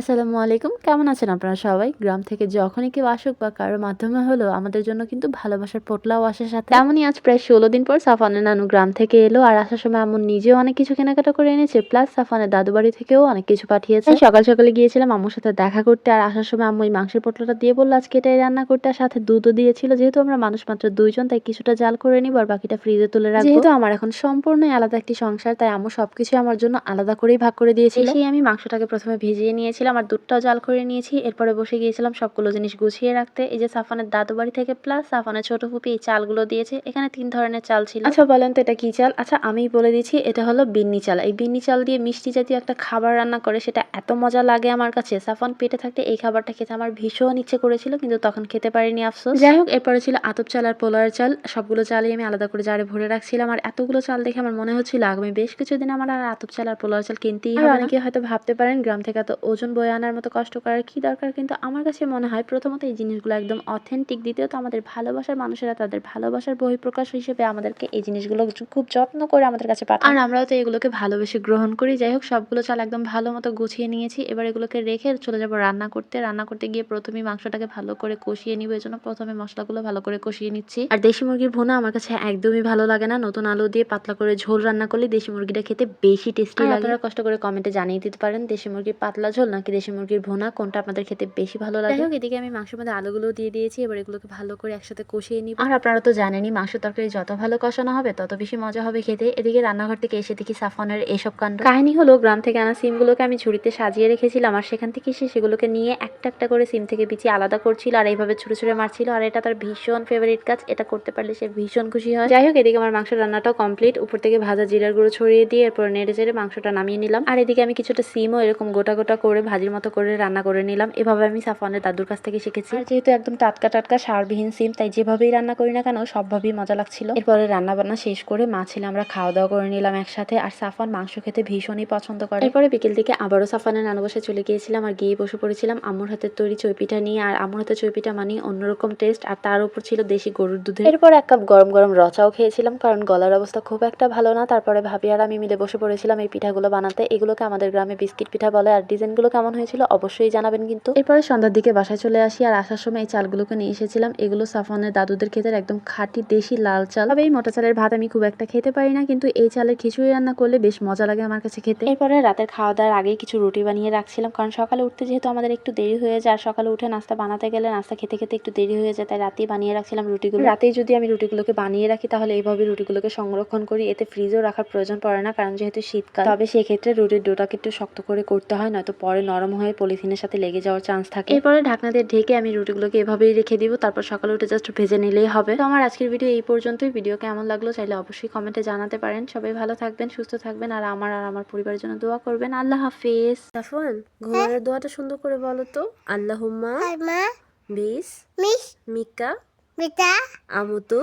আসসালামু আলাইকুম। কেমন আছেন আপনারা সবাই? গ্রাম থেকে যখনই কেউ আসুক বা কারোর মাধ্যমে হলো আমাদের জন্য কিন্তু ভালোবাসার পোটলাও আসার সাথে। তেমনই আজ প্রায় ষোলো দিন পর সাফানের নানু গ্রাম থেকে এলো আর আসার সময় আম্মু নিজেও অনেক কিছু কেনাকাটা করে এনেছে, প্লাস সাফানের দাদু বাড়ি থেকেও অনেক কিছু পাঠিয়েছে। সকাল সকালে গিয়েছিলাম আম্মুর সাথে দেখা করতে আর আসার সময় আম্মু এই মাংসের পোটলাটা দিয়ে বলল, আজকে এটাই রান্না করতে। আর সাথে দুধও দিয়েছিল, যেহেতু আমরা মানুষ মাত্র দুইজন, তাই কিছুটা জাল করে নিব আর বাকিটা ফ্রিজে তুলে রাখব। যেহেতু আমার এখন সম্পূর্ণই আলাদা একটি সংসার, তাই আম্মু সবকিছু আমার জন্য আলাদা করেই ভাগ করে দিয়েছিল। সেই আমি মাংসটাকে প্রথমে ভিজিয়ে নিয়েছিলাম আর দুধটাও জাল করে নিয়েছি। এরপরে বসে গিয়েছিলাম সবগুলো জিনিস গুছিয়ে রাখতে। এই যে সাফানের দাদু বাড়ি থেকে প্লাস সাফানের ছোট ফুপি এই চালগুলো দিয়েছে। এখানে তিন ধরনের চাল ছিল। আচ্ছা বলেন তো এটা কি চাল? আচ্ছা আমি বলে দিচ্ছি এটা হলো বিন্নি চাল। এই বিন্নি চাল দিয়ে মিষ্টি জাতীয় একটা খাবার রান্না করে সেটা এত মজা লাগে আমার কাছে। সাফান পেটে থাকতে এই খাবারটা খেতে আমার ভীষণ ইচ্ছে করেছিল কিন্তু তখন খেতে পারিনি আফসোস। যাই হোক এরপরে ছিল আতপ চাল আর পোলার চাল। সবগুলো চালই আমি আলাদা করে জারে ভরে রাখছিলাম। আর এতগুলো চাল দেখে আমার মনে হচ্ছিল আগামী বেশ কিছুদিন আমার আর আতপ চাল আর পোলার চাল কিনতেই হবে অনেকে হয়তো ভাবতে পারেন গ্রাম থেকে এত ওজন বয়ে আনার মতো কষ্ট করার কি দরকার? কিন্তু আমার কাছে মনে হয় প্রথমত এই জিনিসগুলো একদম অথেন্টিক দ্বিতীয়ত আমাদের ভালোবাসার মানুষেরা তাদের ভালোবাসার বহিঃপ্রকাশ হিসেবে আমাদেরকে এই জিনিসগুলো খুব যত্ন করে আমাদের কাছে পাঠায়। আর আমরাও তো এগুলোকে ভালোবেসে গ্রহণ করি। যাই হোক সবগুলো চাল একদম ভালো মতো গুছিয়ে নিয়েছি। এবার এগুলোকে রেখে চলে যাব রান্না করতে। রান্না করতে গিয়ে প্রথমেই মাংসটাকে ভালো করে কষিয়ে নিব। জন্য প্রথমে মশলাগুলো ভালো করে কষিয়ে নিচ্ছি। আর দেশি মুরগির ভুনা আমার কাছে একদমই ভালো লাগে না। নতুন আলু দিয়ে পাতলা করে ঝোল রান্না করলে দেশি মুরগিটা খেতে বেশি টেস্টি লাগে। আপনারা কষ্ট করে কমেন্টে জানিয়ে দিতে পারেন দেশি মুরগির পাতলা ঝোল নাকি দেশি মুরগির ভুনা কোনটা আপনাদের খেতে বেশি ভালো লাগে? যাই হোক এদিকে আমি মাংসের মধ্যে আলুগুলো দিয়ে দিয়েছি এবার এগুলোকে ভালো করে একসাথে কষিয়ে নিব। আর আপনারা তো জানেনই মাংস তরকারি যত ভালো কষানো হবে তত বেশি মজা হবে খেতে। এদিকে রান্নাঘর থেকে এসে দেখি সাফনের এসব কাণ্ড। কাহিনী হলো গ্রাম থেকে আনা সিমগুলোকে আমি ঝুড়িতে সাজিয়ে রেখেছিলাম আর সেখান থেকে সে সেগুলোকে নিয়ে একটা একটা করে সিম থেকে বিচি আলাদা করছিল আর এইভাবে ছুটে ছুটে মারছিল। আর এটা তার ভীষণ ফেভারিট কাজ এটা করতে পারলে সে ভীষণ খুশি হয়। যাই হোক এদিকে আমার মাংস রান্নাটাও কমপ্লিট উপর থেকে ভাজা জিরার গুঁড়ো ছড়িয়ে দিয়ে এরপর নেড়ে চেড়ে মাংসটা নামিয়ে নিলাম। আর এদিকে আমি কিছুটা সিমও এরকম গোটা গোটা করে ভাজির মতো করে রান্না করে নিলাম। এভাবে আমি সাফনের দাদুর কাছ থেকে শিখেছি। আর যেহেতু একদম টাটকা টাটকা সারবিহীন সিম তাই যেভাবেই রান্না করি না কেন সবভাবেই মজা লাগছিল। এরপরে রান্না বান্না শেষ করে মা ছিল আমরা খাওয়া দাওয়া করে নিলাম একসাথে। আর সাফান মাংস খেতে ভীষণই পছন্দ করে। এরপরে বিকেল দিকে আবারও সাফানের নানু বসে চলে গিয়েছিলাম আর গিয়ে বসে পড়েছিলাম আম্মুর হাতের তৈরি চৈপিঠা নিয়ে। আর আম্মুর হাতের চৈপিঠা মানে অন্যরকম টেস্ট আর তার উপর ছিল দেশি গরুর দুধের। এরপর এক কাপ গরম গরম রচাও খেয়েছিলাম কারণ গলার অবস্থা খুব একটা ভালো না। তারপরে ভাবি আর আমি মিলে বসে পড়েছিলাম এই পিঠাগুলো বানাতে। এগুলোকে আমাদের গ্রামে বিস্কিট পিঠা বলে আর ডিজাইনগুলো কেমন হয়েছিল অবশ্যই জানাবেন কিন্তু। এরপরে সন্ধ্যার দিকে বাসায় চলে আসি আর আসার সময় এই চালগুলোকে নিয়ে এসেছিলাম। এগুলো সাফনের দাদুদের খেতে একদম খাঁটি দেশি লাল চাল। তবে এই মোটা চালের ভাত আমি খুব একটা খেতে পারি না কিন্তু এই চালের খিচুড়ি রান্না করলে বেশ মজা লাগে আমার কাছে খেতে। এরপরে রাতের খাওয়া দাওয়ার আগেই কিছু রুটি বানিয়ে রাখছিলাম কারণ সকালে উঠতে যেহেতু আমাদের একটু দেরি হয়ে যায় আর সকালে উঠে নাস্তা বানাতে গেলে নাস্তা খেতে খেতে একটু দেরি হয়ে যায় তাই রাতেই বানিয়ে রাখছিলাম রুটিগুলো। রাতেই যদি আমি রুটিগুলোকে বানিয়ে রাখি তাহলে এইভাবে রুটিগুলোকে সংরক্ষণ করি এতে ফ্রিজেও রাখার প্রয়োজন পড়ে না কারণ যেহেতু শীতকাল তবে সেক্ষেত্রে রুটির ডোটাকে একটু শক্ত করে করতে হয় নয়তো পরে নরম হয়ে পলিথিনের সাথে লেগে যাওয়ার চান্স থাকে। এরপরে ঢাকনা দিয়ে ঢেকে আমি রুটিগুলোকে এভাবেই রেখে দিব তারপর সকালে উঠে জাস্ট ভেজে নিলেই হবে। তো আমার আজকের ভিডিও এই পর্যন্তই। ভিডিও কেমন লাগল চাইলে অবশ্যই কমেন্টে জানাতে পারেন। সবাই ভালো থাকবেন সুস্থ থাকবেন আর আমার আর আমার পরিবারের জন্য দোয়া করবেন। আল্লাহ হাফিজ। সাফন ঘরের দোয়াটা সুন্দর করে বলো তো। আল্লাহুম্মা মা। বিস মিস। মিকা মিতা। আমুতু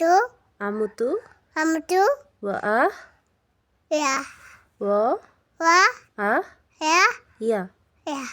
তো আমুতু। আমতু। ওয়া আহ ইয়া। ওয়া ওয়া। আহ Yeah. Yeah.